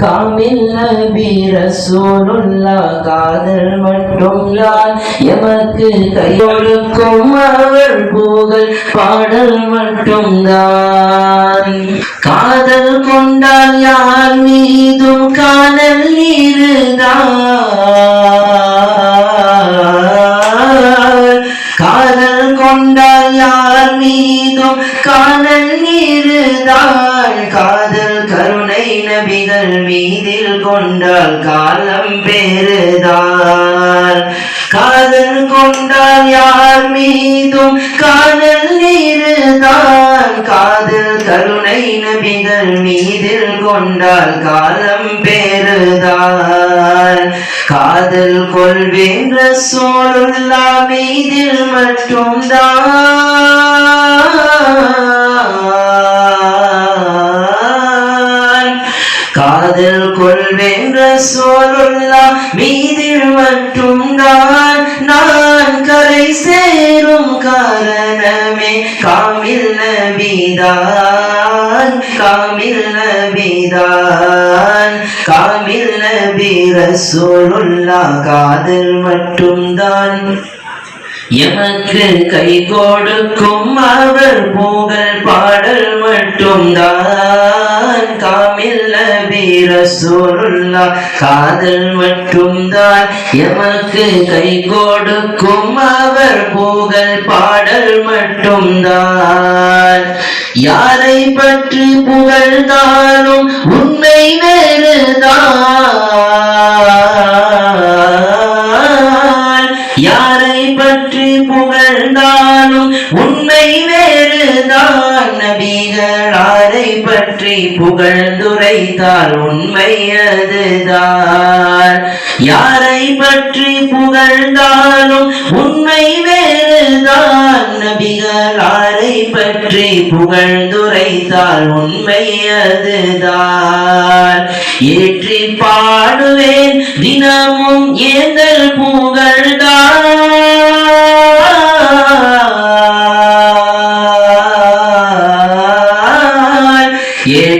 காமில் நபி ரசூலுல்லா காதல் மட்டும் தான் எமக்கு கையொழுக்கும் அவர் புகழ் பாடல் மட்டும் தான் காதல் கொண்டால் யார் மீதும் காதல் நீருதான் காதல் கொண்டால் காலம் பெறுதார் காதல் கொண்டால் யார் மீதும் காதல் நீருதான் காதல் கருணை நபிகள் மீதில் கொண்டால் காலம் பெறுதார் காதல் கொள்வேன் ரசூலுல்லா மீதில் மட்டும்தான். நபிதான். காமில் நபிதான். காமில் நபி ரசூலுல்லா காதல் மட்டும்தான். எனக்கு கை கொடுக்கும் அவர் புகழ் பாடல் மட்டும்தான். காமில்ல நபி ரசூலுல்லா காதல் மட்டும்தான். எமக்கு கை கொடுக்கும் அவர் புகழ் பாடல் மட்டும்தான். யாரை பற்றி புகழ்ந்தாலும் உண்மை வேறுதான். புகழ்ந்தாலும் உண்மை வேறுதான். நபிகளாரை பற்றி புகழ்ந்துரைத்தால் உண்மை அதுதான். யாரை பற்றி புகழ்ந்தாலும் உண்மை வேறுதான். நபிகளாரை பற்றி புகழ்ந்துரைத்தால் உண்மை அதுதான். ஏற்றி பாடுவேன் தினமும் ஏந்தல்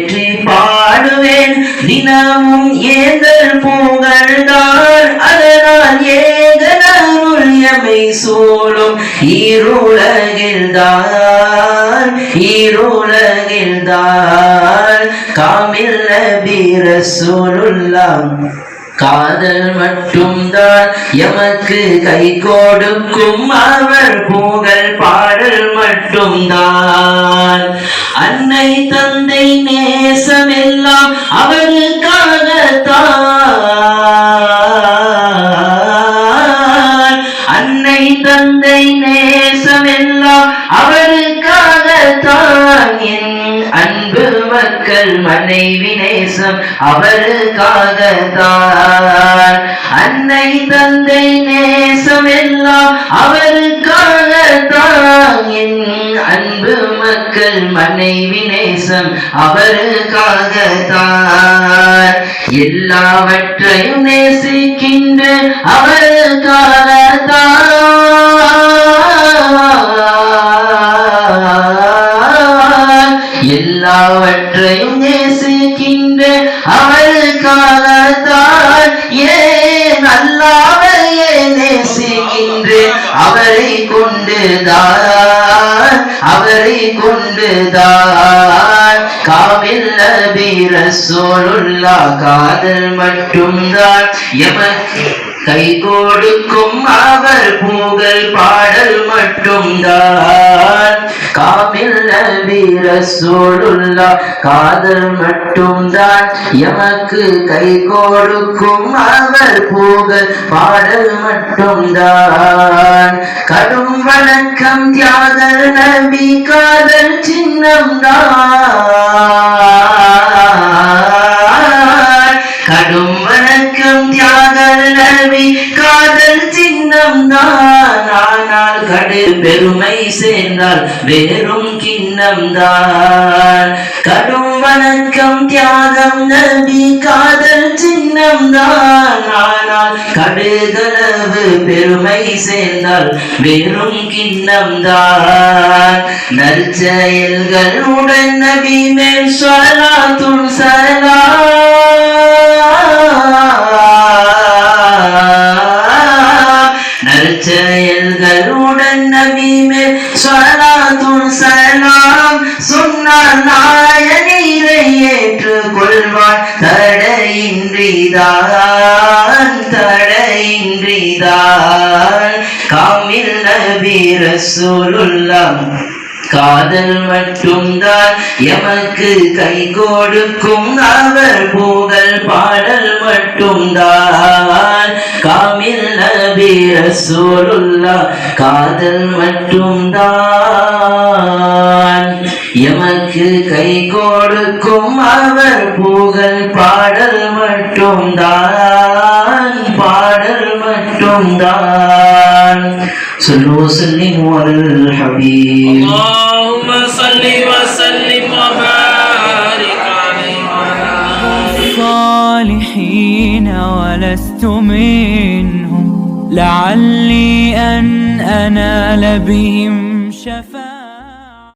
ஏற்றி பாடுவேன். தினமும் ஏந்தல் புகழ்தான் அதனால் ஏகனருள் எமை சூழும் ஈருலகில்தான் ஈருலகில்தான் காமில் நபி ரசூலுல்லாம் காதல் மட்டும்தான் எமக்கு கை கொடுக்கும். அவர் புகழ் பாடல் மட்டும்தான். அன்னை தந்தை நேசமெல்லாம் அவருக்காகத்தான். அன்னை தந்தை நேசமெல்லாம் மக்கள் மனைவி நேசம் அவருக்காகத்தான். அன்னை தந்தை நேசம் எல்லாம் அவருக்காகத்தான். என் அன்பு மக்கள் மனைவி நேசம் அவருக்காகத்தான். எல்லாவற்றையும் நேசிக்கின்ற அவருக்காகத்தான். என்று அவரை கொண்டுதான் அவரை கொண்டுதான் காவில் நபி ரசூலுல்லா காதல் மட்டும்தான். எமக்கு கை கொடுக்கும் அவர் புகழ் பாடல் மட்டும்தான். காமில் நபி ரசூலுல்லா காதல் மட்டும்தான். எமக்கு கை கொடுக்கும் அவர் புகழ் பாடல் மட்டும்தான். கடும் வணக்கம் தியாகல் நபி காதல் சின்னம்தான். கடும் சின்னம் ஆனால் கடு பெருமை சேர்ந்தால் வேறும் கிண்ணம் தான். கடும் வணக்கம் தியாகம் நம்பி காதல் சின்னம் தான். ஆனால் கடுகளவு பெருமை சேர்ந்தால் வெறும் கிண்ணம் தான். நற்செயல்கள் உடன் நபி மேல் சொலாத்தும் சலாம் தடையின்றிதான் தடையின்றிதான் காமில் நபி ரசூலுல்லாம் காதல் மட்டும்தான் எமக்கு கை கொடுக்கும். அவர் புகழ் பாடல் மட்டும்தான். காமில் நபி ரசூலுல்லா காதல் மட்டும்தான். எமக்கு கை கொடுக்கும் அவர் புகழ் பாடல் மட்டும்தான் பாடல் மட்டும்தான் صلوا وسلموا على الحبيب اللهم صل وسلم وبارك عليه وعلى الصالحين ولست منهم لعلي أن أنال بهم شفاعة